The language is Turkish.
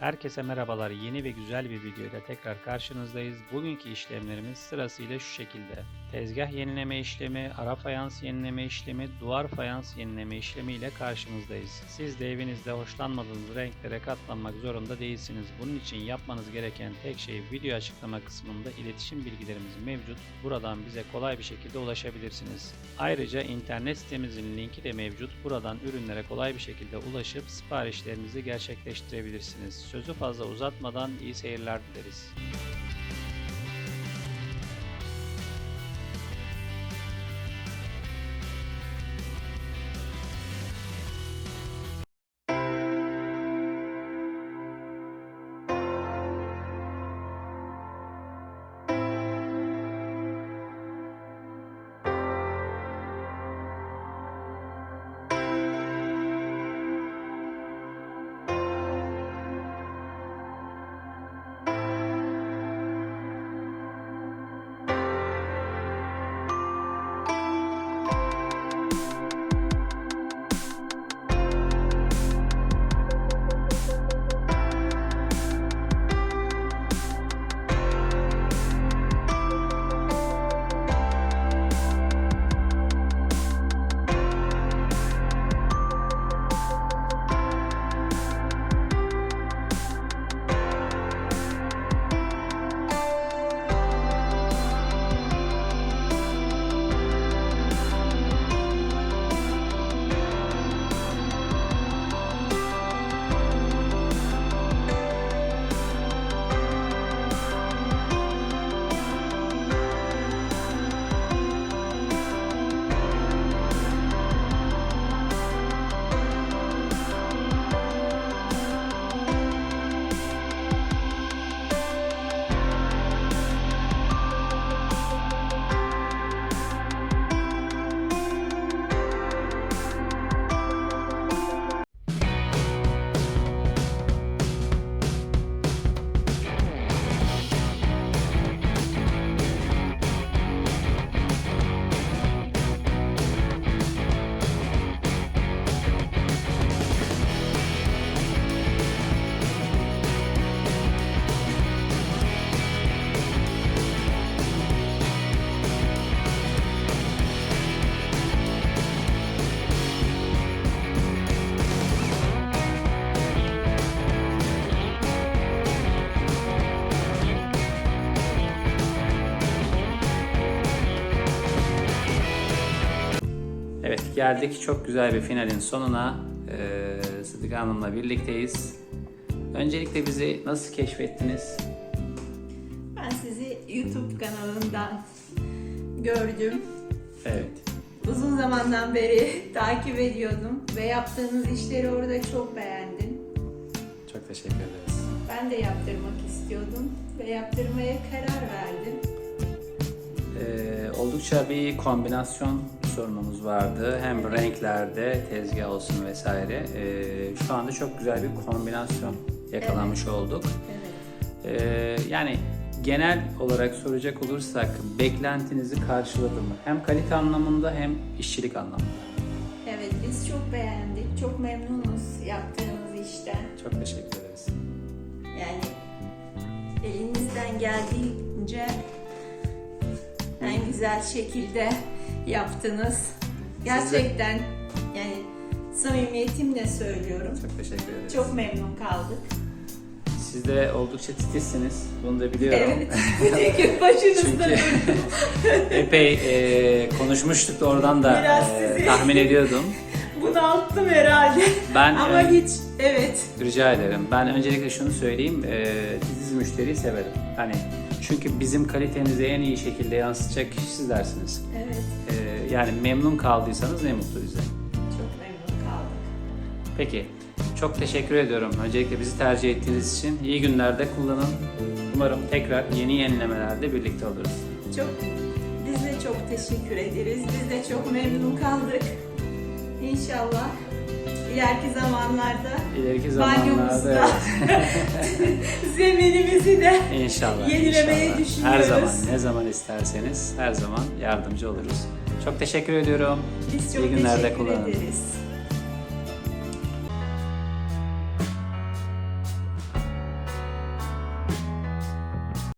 Herkese merhabalar. Yeni ve güzel bir videoyla tekrar karşınızdayız. Bugünkü işlemlerimiz sırasıyla şu şekilde. Tezgah yenileme işlemi, ara fayans yenileme işlemi, duvar fayans yenileme işlemi ile karşınızdayız. Siz de evinizde hoşlanmadığınız renklere katlanmak zorunda değilsiniz. Bunun için yapmanız gereken tek şey video açıklama kısmında iletişim bilgilerimiz mevcut. Buradan bize kolay bir şekilde ulaşabilirsiniz. Ayrıca internet sitemizin linki de mevcut. Buradan ürünlere kolay bir şekilde ulaşıp siparişlerinizi gerçekleştirebilirsiniz. Sözü fazla uzatmadan iyi seyirler dileriz. Evet geldik çok güzel bir finalin sonuna. Ee, Sıdıka Hanım'la birlikteyiz. Öncelikle bizi nasıl keşfettiniz? Ben sizi YouTube kanalından gördüm. Evet. Uzun zamandan beri takip ediyordum ve yaptığınız işleri orada çok beğendim. Çok teşekkür ederiz. Ben de yaptırmak istiyordum ve yaptırmaya karar verdim. Ee, oldukça bir kombinasyon sorunumuz vardı. Hem renklerde, tezgah olsun vesaire. Ee, şu anda çok güzel bir kombinasyon yakalamış olduk. Evet. Ee, yani genel olarak soracak olursak beklentinizi karşıladı mı? Hem kalite anlamında hem işçilik anlamında. Evet biz çok beğendik. Çok memnunuz yaptığımız işten. Çok teşekkür ederiz. Yani elinizden geldiğince en güzel şekilde yaptınız. Gerçekten yani samimiyetimle söylüyorum. Çok teşekkür ederiz. Çok memnun kaldık. Siz de oldukça titizsiniz. Bunu da biliyorum. Evet. Çünkü başınızda Çünkü epey e, konuşmuştuk da oradan da Biraz e, sizi- tahmin ediyordum. bunalttım herhalde. Ben Ama e, hiç evet. rica ederim. Ben öncelikle şunu söyleyeyim. E, titiz müşteriyi severim. Hani çünkü bizim kalitemizi en iyi şekilde yansıtacak kişi sizlersiniz. Evet. E, yani memnun kaldıysanız ne mutlu bize. Çok memnun kaldık. Peki. Çok teşekkür ediyorum. Öncelikle bizi tercih ettiğiniz için. İyi günlerde kullanın. Umarım tekrar yeni yenilemelerde birlikte oluruz. Çok biz de çok teşekkür ederiz. Biz de çok memnun kaldık. İnşallah ileriki zamanlarda İleriki zamanlarda banyomuzda zeminimizi de İnşallah. Yenilemeyi inşallah. Her düşünüyoruz. zaman, ne zaman isterseniz her zaman yardımcı oluruz. Çok teşekkür ediyorum. biz çok İyi günlerde teşekkür kullanın. ederiz.